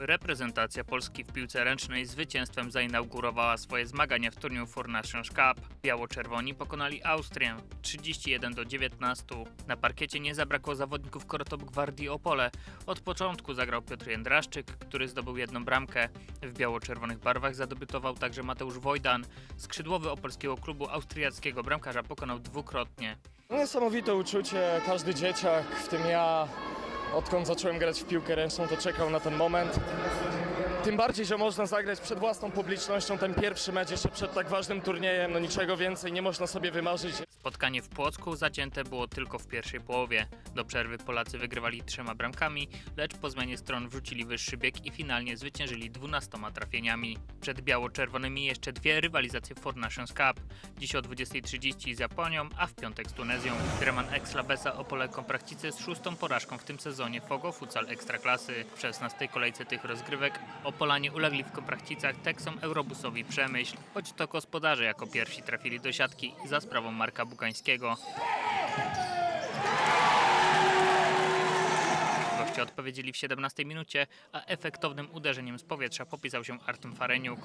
Reprezentacja Polski w piłce ręcznej zwycięstwem zainaugurowała swoje zmagania w turnieju Four Nations Cup. Biało-czerwoni pokonali Austrię 31 do 19. Na parkiecie nie zabrakło zawodników Korotop Gwardii Opole. Od początku zagrał Piotr Jędraszczyk, który zdobył jedną bramkę. W biało-czerwonych barwach zadebiutował także Mateusz Wojdan. Skrzydłowy opolskiego klubu austriackiego bramkarza pokonał dwukrotnie. No, Niesamowite uczucie, każdy dzieciak, w tym ja, odkąd zacząłem grać w piłkę ręczną, to czekał na ten moment. Tym bardziej, że można zagrać przed własną publicznością ten pierwszy mecz jeszcze przed tak ważnym turniejem, no niczego więcej nie można sobie wymarzyć. Spotkanie w Płocku zacięte było tylko w pierwszej połowie. Do przerwy Polacy wygrywali trzema bramkami, lecz po zmianie stron wrzucili wyższy bieg i finalnie zwyciężyli 12 trafieniami. Przed biało-czerwonymi jeszcze dwie rywalizacje w Four Nations Cup. Dziś o 20.30 z Japonią, a w piątek z Tunezją. Dreman Ex-Labesa Opole Komprachcice z szóstą porażką w tym sezonie Fogo Futsal Ekstraklasy. W 16 kolejce tych rozgrywek Opolanie ulegli w Komprachcicach Teksom Eurobusowi Przemyśl, choć to gospodarze jako pierwsi trafili do siatki za sprawą Marka Bukańskiego. Goście odpowiedzieli w 17 minucie, a efektownym uderzeniem z powietrza popisał się Artem Fareniuk.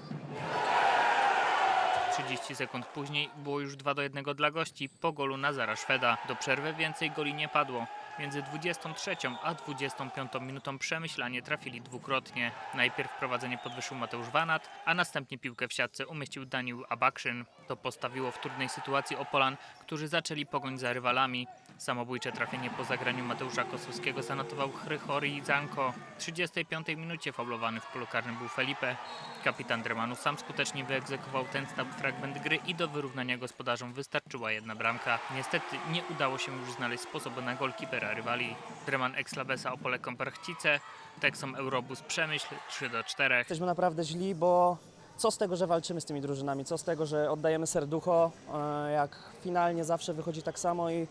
30 sekund później było już 2 do 1 dla gości po golu Nazara Szweda. Do przerwy więcej goli nie padło. Między 23 a 25 minutą przemyślanie trafili dwukrotnie. Najpierw prowadzenie podwyższył Mateusz Wanat, a następnie piłkę w siatce umieścił Daniel Abakrzyn. To postawiło w trudnej sytuacji Opolan, którzy zaczęli pogoń za rywalami. Samobójcze trafienie po zagraniu Mateusza Kosowskiego zanotował Chrychori Zanko. W 35 minucie faulowany w polu karnym był Felipe. Kapitan Dremanu sam skutecznie wyegzekwował ten sam fragment gry i do wyrównania gospodarzom wystarczyła jedna bramka. Niestety nie udało się już znaleźć sposobu na golkipera rywali. Dreman Ex-Labesa Opole Komparchcice, Texom Eurobus Przemyśl 3 do 4. Jesteśmy naprawdę źli, bo co z tego, że walczymy z tymi drużynami? Co z tego, że oddajemy serducho, e, jak finalnie zawsze wychodzi tak samo i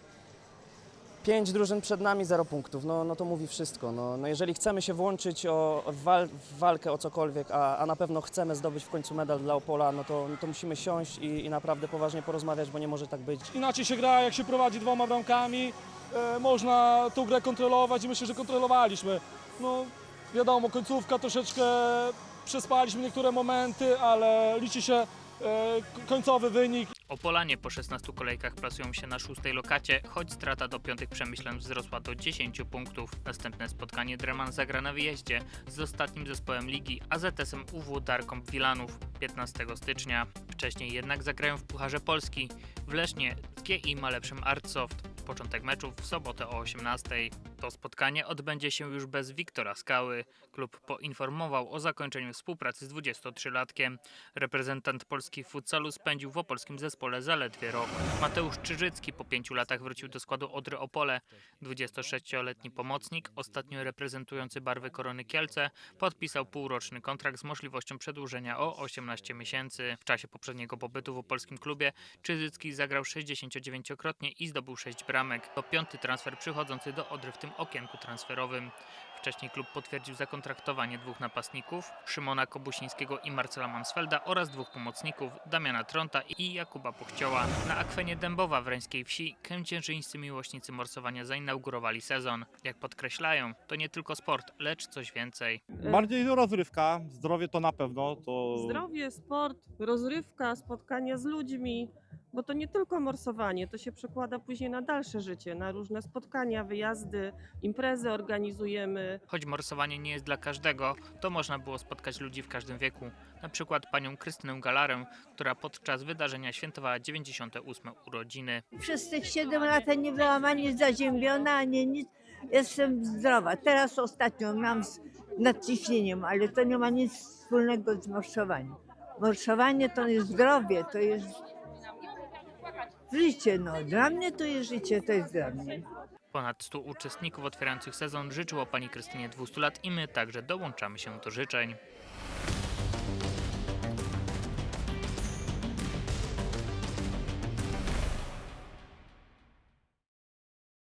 pięć drużyn przed nami, zero punktów. No, no to mówi wszystko. No, no jeżeli chcemy się włączyć o, w, wal, w walkę o cokolwiek, a, a na pewno chcemy zdobyć w końcu medal dla Opola, no to, no to musimy siąść i, i naprawdę poważnie porozmawiać, bo nie może tak być. Inaczej się gra, jak się prowadzi dwoma bramkami. E, można tą grę kontrolować i myślę, że kontrolowaliśmy. No, wiadomo, końcówka troszeczkę przespaliśmy niektóre momenty, ale liczy się e, końcowy wynik Opolanie po 16 kolejkach plasują się na szóstej lokacie, choć strata do piątych przemyśleń wzrosła do 10 punktów. Następne spotkanie Dreman zagra na wyjeździe z ostatnim zespołem ligi AZS-em UW Darką Wilanów 15 stycznia. Wcześniej jednak zagrają w Pucharze Polski. W Lesznie GI Malepszym Artsoft. Początek meczów w sobotę o 18. To spotkanie odbędzie się już bez Wiktora Skały. Klub poinformował o zakończeniu współpracy z 23-latkiem. Reprezentant Polski futsalu spędził w opolskim zespole zaledwie rok. Mateusz Czyżycki po pięciu latach wrócił do składu Odry Opole. 26-letni pomocnik, ostatnio reprezentujący barwy Korony Kielce, podpisał półroczny kontrakt z możliwością przedłużenia o 18 miesięcy. W czasie poprzedniego pobytu w opolskim klubie Czyżycki zagrał 69-krotnie i zdobył 6 bramek. To piąty transfer przychodzący do Odry w tym okienku transferowym. Wcześniej klub potwierdził zakontraktowanie dwóch napastników, Szymona Kobusińskiego i Marcela Mansfelda oraz dwóch pomocników, Damiana Tronta i Jakuba Puchcioła. Na akwenie Dębowa w Reńskiej Wsi kędzierzyńscy miłośnicy morsowania zainaugurowali sezon. Jak podkreślają, to nie tylko sport, lecz coś więcej. Bardziej rozrywka, zdrowie to na pewno. To Zdrowie, sport, rozrywka, spotkania z ludźmi, bo to nie tylko morsowanie, to się przekłada później na dalsze życie, na różne spotkania, wyjazdy, imprezy organizujemy. Choć morsowanie nie jest dla każdego, to można było spotkać ludzi w każdym wieku. Na przykład panią Krystynę Galarę, która podczas wydarzenia świętowała 98 urodziny. Przez tych 7 lat nie byłam ani zaziębiona, ani nic. Jestem zdrowa. Teraz ostatnio mam z nadciśnieniem, ale to nie ma nic wspólnego z morszowaniem. Morszowanie to jest zdrowie, to jest życie. No. Dla mnie to jest życie, to jest dla mnie. Ponad 100 uczestników otwierających sezon życzyło pani Krystynie 200 lat i my także dołączamy się do życzeń.